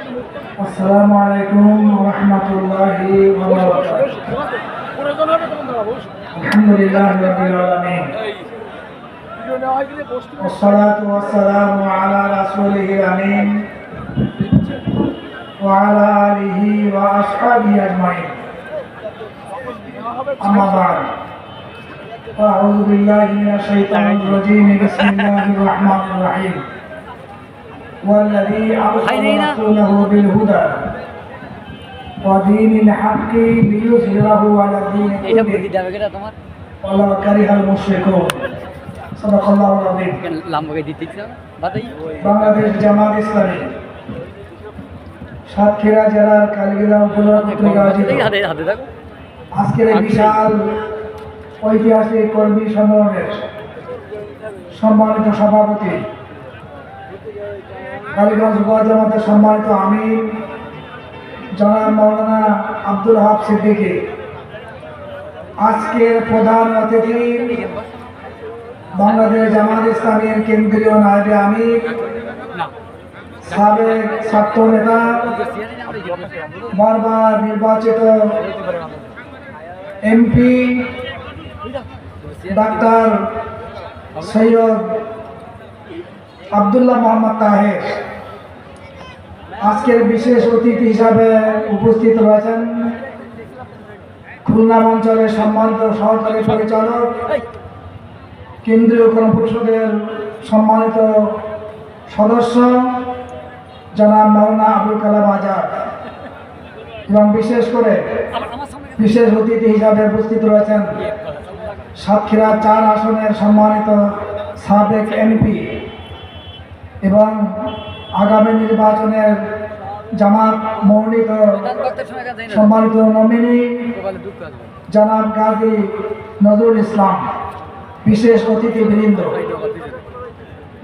আসসালামু আলাইকুম রহমতুল্লাহি আলহামদুলিল্লাহ রবিল আলমিন والصلاة والسلام على رسوله الأمين وعلى آله وأصحابه أجمعين أما بعد أعوذ بالله من الشيطان الرجيم بسم الله الرحمن الرحيم والذي أرسل رسوله بالهدى ودين الحق ليظهره على الدين এইটা كله বুদ্ধি দেবে কেটা তোমার ولو كره المشركون صدق الله العظيم লাম্বাকে দিতে ইচ্ছা বাতাই বাংলাদেশ জামাত ইসলামী সাতক্ষীরা জেলার কালীগ্রাম উপজেলা কর্তৃক আয়োজিত হাতে হাতে থাকো আজকের এই বিশাল ঐতিহাসিক কর্মী সম্মেলনের সম্মানিত সভাপতি কালীগঞ্জ উপজেলা জামাতের সম্মানিত আমির জনাব মৌলানা আব্দুল হাব সিদ্দিকী। আজকের প্রধান অতিথি বাংলাদেশ জামাত ইসলামের কেন্দ্রীয় নায়বে আমির, সাবেক ছাত্র নেতা, বারবার নির্বাচিত এমপি ডাক্তার সৈয়দ আবদুল্লাহ মোহাম্মদ তাহের আজকের বিশেষ অতিথি হিসাবে উপস্থিত রয়েছেন খুলনা অঞ্চলের সম্মানিত সহকারী পরিচালক, কেন্দ্রীয় কর্মপরিষদের সম্মানিত সদস্য, জনাব মৌলানা আবুল কালাম আজাদ। এবং বিশেষ করে বিশেষ অতিথি হিসাবে উপস্থিত রয়েছেন সাতক্ষীরা চার আসনের সম্মানিত সাবেক এমপি এবং আগামী নির্বাচনের জামাত মৌলিক সম্মানিত নমিনি জনাব গাজী নজরুল ইসলাম, বিশেষ অতিথিবৃন্দ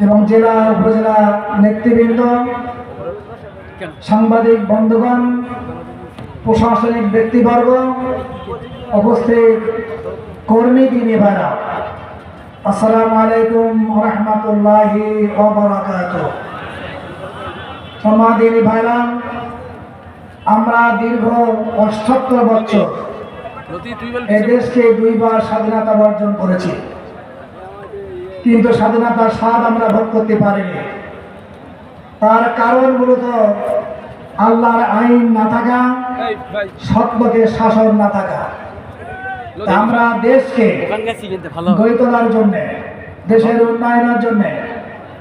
এবং জেলা উপজেলা নেতৃবৃন্দ, সাংবাদিক বন্ধুগণ, প্রশাসনিক ব্যক্তিবর্গ অবস্থিত কর্মী দিনী ভাইরা। আসসালামু আলাইকুম রহমতুল্লাহি ভাইরা আমরা দীর্ঘ অষ্টাত্তর বছর এ দেশকে দুইবার স্বাধীনতা অর্জন করেছি। কিন্তু স্বাধীনতার স্বাদ আমরা ভোগ করতে পারিনি। তার কারণ মূলত আল্লাহর আইন না থাকা সৎলোকের শাসন না থাকা। আমরা দেশকে গড়ে তোলার জন্য দেশের উন্নয়নের জন্য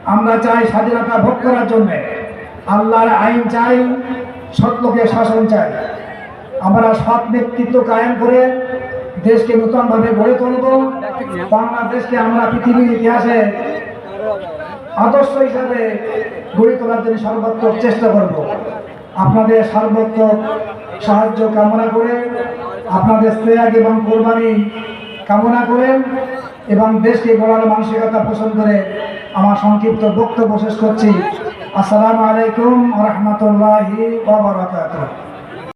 আমরা চাই স্বাধীনতা ভোগ করার জন্য আল্লাহর আইন চাই সত্যকে শাসন চাই। আমরা সৎ নেতৃত্ব কায়েম করে দেশকে নূতনভাবে গড়ে তুলব। বাংলাদেশকে আমরা পৃথিবীর ইতিহাসে আদর্শ হিসাবে গড়ে তোলার জন্য সর্বাত্মক চেষ্টা করব। আপনাদের সর্বাত্মক সাহায্য কামনা করে আপনাদের ত্যাগ এবং কোরবানি কামনা করেন এবং দেশকে বলার মানসিকতা পোষণ করে আমার সংক্ষিপ্ত বক্তব্য শেষ করছি। আসসালামু আলাইকুম রহমতুল্লাহি ওবরাকাতুহ